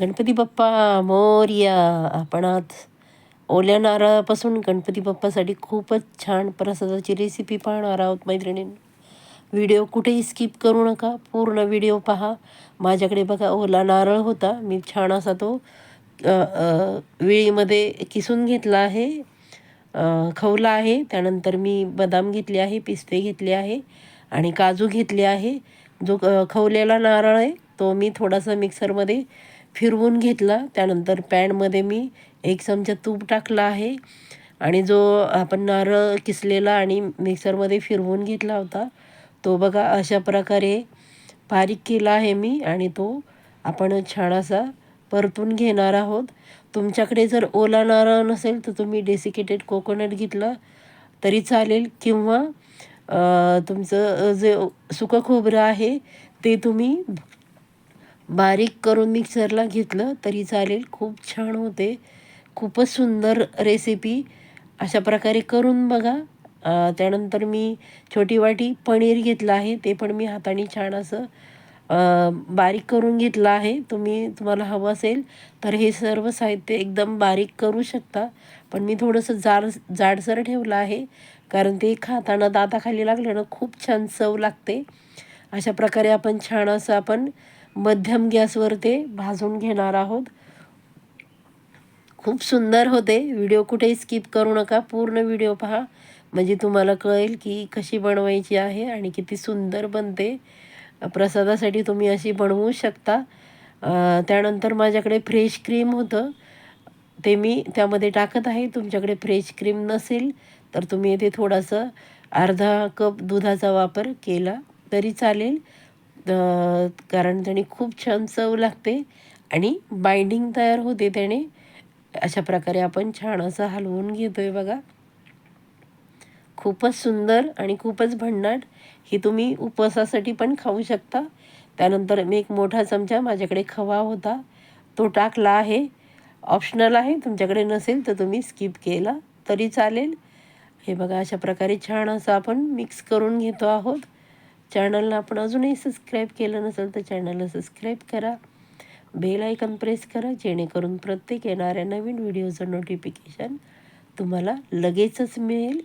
गणपती बाप्पा मोरया आपण आज ओल्या नारळापासून गणपती बाप्पासाठी खूपच छान प्रसादाची रेसिपी पाहणार आहोत मैत्रिणीं व्हिडिओ कुठेही स्किप करू नका पूर्ण व्हिडिओ पहा. माझ्याकडे बघा ओला नारळ होता मी छान असा तो वेळीमध्ये किसून घेतला आहे खवला आहे त्यानंतर मी बदाम घेतले आहे पिस्ते घेतले आहे आणि काजू घेतले आहे. जो खवलेला नारळ आहे तो मी थोडासा मिक्सरमध्ये फिरवून घेतला. त्यानंतर पॅनमध्ये मी एक चमचा तूप टाकला आहे. आणि जो आपण नारळ किसलेला आणि मिक्सरमध्ये फिरवून घेतला होता तो बघा अशा प्रकारे बारीक केला आहे मी आणि तो आपण छान असा परतून घेणार आहोत. तुमच्याकडे जर ओला नारळ नसेल तर तुम्ही डेसिकेटेड कोकोनट घेतला तरी चालेल किंवा तुमचं जे सुकं खोबरं आहे ते तुम्ही बारीक करून मिक्सरला घेतलं तरी चालेल. खूप छान होते. खूपच सुंदर रेसिपी अशा प्रकारे करून बघा. त्यानंतर मी छोटी वाटी पनीर घेतलं आहे. ते पण मी हाताने छान असं बारीक करून घेतलं आहे. तुम्ही तुम्हाला हवं असेल तर हे सर्व साहित्य एकदम बारीक करू शकता. पण मी थोडंसं जाड जाडसर ठेवलं आहे. कारण ते खाताना दाताखाली लागलं ना खूप छान चव लागते. अशा प्रकारे आपण छान असं आपण मध्यम गॅसवर ते भाजून घेणार आहोत. खूप सुंदर होते. व्हिडिओ कुठेही स्किप करू नका. पूर्ण व्हिडिओ पहा. म्हणजे तुम्हाला कळेल की कशी बनवायची आहे आणि किती सुंदर बनते. प्रसादासाठी तुम्ही अशी बनवू शकता. त्यानंतर माझ्याकडे फ्रेश क्रीम होतं. ते मी त्यामध्ये टाकत आहे. तुमच्याकडे फ्रेश क्रीम नसेल तर तुम्ही येथे थोडंसं अर्धा कप दुधाचा वापर केला तरी चालेल. कारण त्याने खूप छान चव लागते आणि बाइंडिंग तयार होते त्याने. अशा प्रकारे आपण छान असं हलवून घेतो आहे बघा. खूपच सुंदर आणि खूपच भन्नाट. ही तुम्ही उपवासासाठी पण खाऊ शकता. त्यानंतर मी एक मोठा चमचा माझ्याकडे खवा होता. तो टाकला आहे. ऑप्शनल आहे. तुमच्याकडे नसेल तर तुम्ही स्किप केला तरी चालेल. हे बघा अशा प्रकारे छान असं आपण मिक्स करून घेतो आहोत. चॅनलला आपण अजूनही सबस्क्राईब केलं नसेल तर चॅनलला सबस्क्राईब करा. बेल आयकन प्रेस करा जेणेकरून प्रत्येक येणाऱ्या नवीन व्हिडिओचं नोटिफिकेशन तुम्हाला लगेचच मिळेल.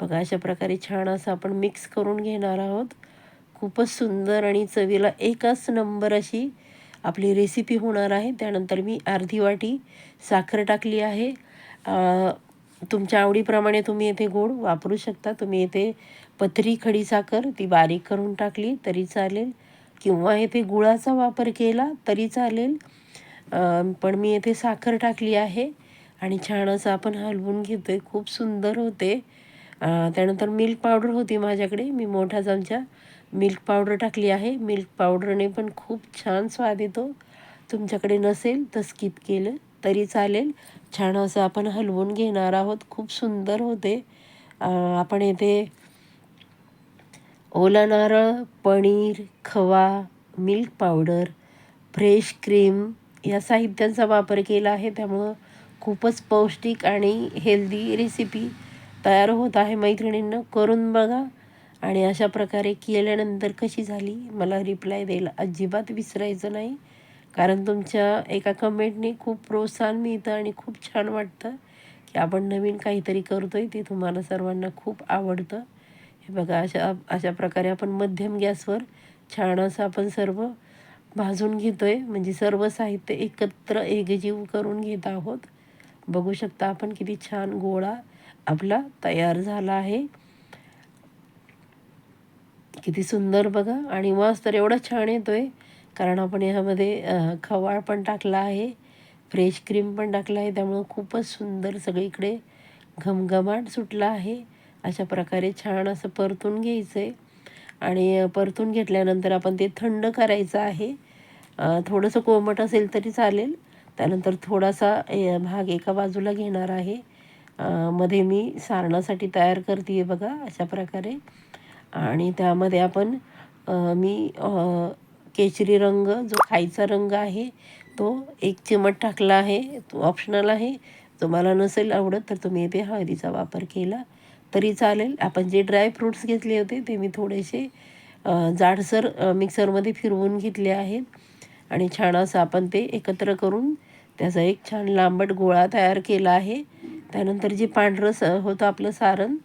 बघा अशा प्रकारे छान असं आपण मिक्स करून घेणार आहोत. खूपच सुंदर आणि चवीला एकच नंबर अशी आपली रेसिपी होणार आहे. त्यानंतर मी अर्धी वाटी साखर टाकली आहे. तुमच्या आवडीप्रमाणे तुम्ही येथे गोड वापरू शकता. तुम्ही येथे पथरी खडी साखर ती बारीक करून टाकली तरी चालेल. किंवा येथे गुळाचा वापर केला तरी चालेल. पण मी येथे साखर टाकली आहे आणि छान असं आपण हलवून घेतो आहे खूप सुंदर होते. त्यानंतर मिल्क पावडर होती माझ्याकडे. मी मोठा चमचा मिल्क पावडर टाकली आहे. मिल्क पावडरने पण खूप छान स्वाद येतो. तुमच्याकडे नसेल तर स्किप केलं. तरी चालेल. छान असं आपण हलवून घेणार आहोत. खूप सुंदर होते. आपण येथे ओला नारळ पनीर खवा मिल्क पावडर फ्रेश क्रीम या साहित्यांचा वापर केला आहे. त्यामुळं खूपच पौष्टिक आणि हेल्दी रेसिपी तयार होत आहे मैत्रिणींना. करून बघा. आणि अशा प्रकारे केल्यानंतर कशी झाली? मला रिप्लाय द्यायला अजिबात विसरायचं नाही. कारण तुमच्या एका कमेंटने खूप प्रोत्साहन मिळतं आणि खूप छान वाटतं की आपण नवीन काहीतरी करतो आहे ते तुम्हाला सर्वांना खूप आवडतं. हे बघा अशा अशा प्रकारे आपण मध्यम गॅसवर छान असं आपण सर्व भाजून घेतो आहे म्हणजे सर्व साहित्य एकत्र एकजीव करून घेत आहोत. बघू शकता आपण किती छान गोळा आपला तयार झाला आहे. किती सुंदर बघा. आणि वास तर एवढा छान येतो आहे कारण आपण ह्यामध्ये खवाळ पण टाकला आहे फ्रेश क्रीम पण टाकला आहे त्यामुळं खूपच सुंदर सगळीकडे घमघमाट सुटला आहे. अशा प्रकारे छान असं परतून घ्यायचं आहे आणि परतून घेतल्यानंतर आपण ते थंड करायचं आहे. थोडंसं कोमट असेल तरी चालेल. त्यानंतर थोडासा भाग एका बाजूला घेणार आहे. मध्ये मी सारणासाठी तयार करते आहे बघा अशा प्रकारे. आणि त्यामध्ये आपण मी केशरी रंग जो खायचा रंग आहे तो एक चिमट टाकला आहे तो ऑप्शनल आहे. तुम्हाला नसेल आवडत तर तुम्ही ते हळदीचा वापर केला. तरी चालेल. आपण जे ड्राय फ्रूट्स घेतले होते ते मी थोडेसे जाडसर मिक्सरमध्ये फिरवून घेतले आहेत. आणि छान असं आपण ते एकत्र करून त्याचा एक छान लांबट गोळा तयार केला आहे. त्यानंतर जे पांढरं स होतं आपलं सारण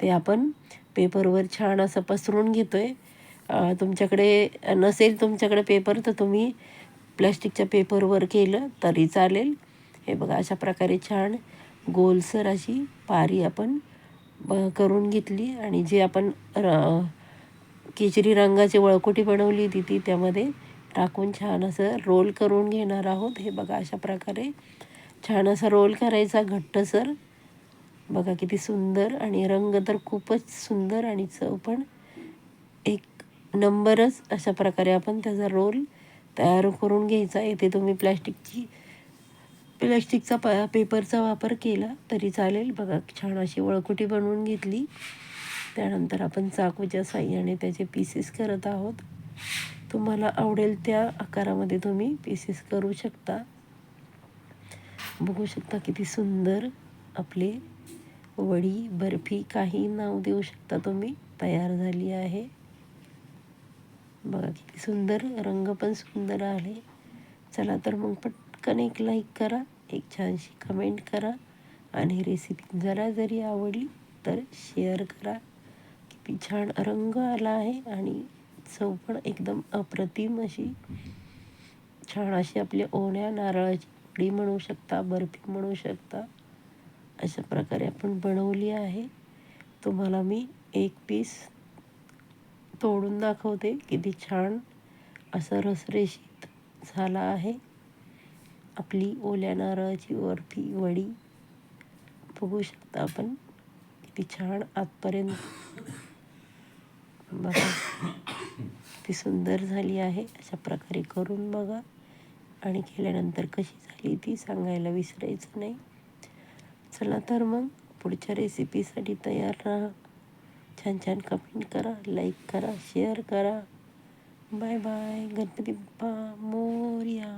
ते आपण पेपरवर छान असं पसरून घेतो आहे तुमच्याकडे नसेल तुमच्याकडे पेपर तर तुम्ही प्लॅस्टिकच्या पेपरवर केलं तरी चालेल. हे बघा अशा प्रकारे छान गोलसर अशी पारी आपण ब करून घेतली आणि जे आपण र केचरी रंगाची वळकोटी बनवली होती ती त्यामध्ये टाकून छान असं रोल करून घेणार आहोत. हे बघा अशा प्रकारे छान असा रोल करायचा घट्टसर बघा किती सुंदर आणि रंग तर खूपच सुंदर आणि चव पण नंबरच अशा प्रकारे आपण त्याचा रोल तयार करून घ्यायचा. येथे तुम्ही प्लॅस्टिकची प्लॅस्टिकचा प पेपरचा वापर केला तरी चालेल. बघा छान अशी वळकुटी बनवून घेतली. त्यानंतर आपण चाकूच्या साह्याने त्याचे पीसेस करत आहोत. तुम्हाला आवडेल त्या आकारामध्ये तुम्ही पीसेस करू शकता. बघू शकता किती सुंदर आपले वडी बर्फी काही नाव देऊ शकता तुम्ही. तयार झाली आहे. बघा किती सुंदर रंग पण सुंदर आले चला तर मग पटकन एक लाईक करा एक छानशी कमेंट करा आणि रेसिपी जरा जरी आवडली तर शेअर करा. किती छान रंग आला आहे आणि चव पण एकदम अप्रतिम अशी. छान अशी आपल्या ओण्या नारळाची पुडी म्हणू शकता बर्फी म्हणू शकता अशा प्रकारे आपण बनवली आहे. तुम्हाला मी एक पीस तोडून दाखवते किती छान असं रसरेशीत झाला आहे. आपली ओल्या नारळाची वरती वडी बघू शकता आपण. किती छान आतपर्यंत बघा. ती सुंदर झाली आहे. अशा प्रकारे करून बघा. आणि केल्यानंतर कशी झाली ती सांगायला विसरायचं नाही. चला तर मग पुढच्या रेसिपीसाठी तयार राहा. छान छान कमेंट करा लाईक करा शेअर करा. Bye bye Ganpati Bappa Morya.